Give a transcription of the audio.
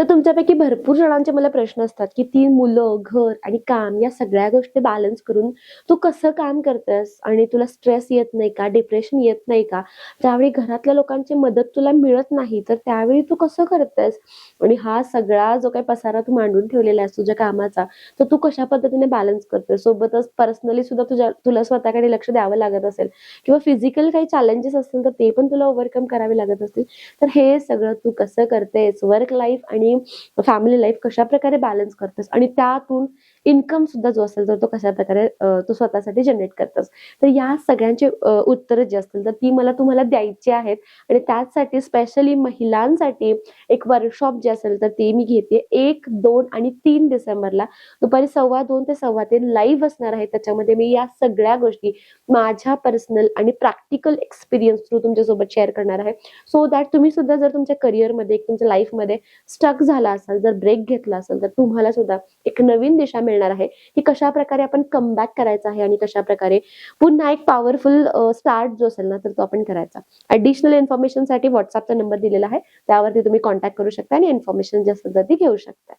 तर तुमच्यापैकी भरपूर जणांचे मला प्रश्न असतात की ती मुलं घर आणि काम या सगळ्या गोष्टी बॅलन्स करून तू कसं काम करतेस आणि तुला स्ट्रेस येत नाही का? डिप्रेशन येत नाही का? त्यावेळी घरातल्या लोकांची मदत तुला मिळत नाही तर त्यावेळी तू कसं करतेस? आणि हा सगळा जो काही पसारा तू मांडून ठेवलेला आहे तुझ्या कामाचा तर तू कशा पद्धतीने बॅलन्स करते सोबतच पर्सनली सुद्धा तुझ्या तुला स्वतःकडे लक्ष द्यावं लागत असेल किंवा फिजिकल काही चॅलेंजेस असतील तर ते पण तुला ओव्हरकम करावे लागत असतील. तर हे सगळं तू कसं करतेस? वर्क लाईफ आणि फॅमिली लाईफ कशा प्रकारे बॅलन्स करतेस? आणि त्यातून इन्कम सुद्धा जो असेल तर तो कशा प्रकारे तू स्वतःसाठी जनरेट करतेस? तर या सगळ्यांचे उत्तरं जी असतील तर ती मला तुम्हाला द्यायची आहेत. आणि त्याचसाठी स्पेशली महिलांसाठी एक वर्कशॉप जे असेल तर ते मी घेते. एक दोन आणि तीन डिसेंबरला. दुपारी सव्वा दोन ते सव्वा तीन लाईव्ह असणार आहे. त्याच्यामध्ये मी या सगळ्या गोष्टी माझ्या पर्सनल आणि प्रॅक्टिकल एक्सपिरियन्स थ्रू तुमच्यासोबत शेअर करणार आहे. सो दॅट तुम्ही सुद्धा जर तुमच्या करिअरमध्ये तुमच्या लाईफमध्ये स्टक झाला असाल जर ब्रेक घेतला असेल तर तुम्हाला सुद्धा एक नवीन दिशा मिळणार आहे की कशा प्रकारे आपण कमबॅक करायचा आहे आणि कशा प्रकारे पुन्हा एक पॉवरफुल स्टार्ट जो असेल ना तर तो आपण करायचा. ऍडिशनल इन्फॉर्मेशनसाठी व्हॉट्सअपचा नंबर दिलेला आहे त्यावरती तुम्ही कॉन्टॅक्ट करू शकता आणि इन्फॉर्मेशन जी असेल तर ती घेऊ शकता.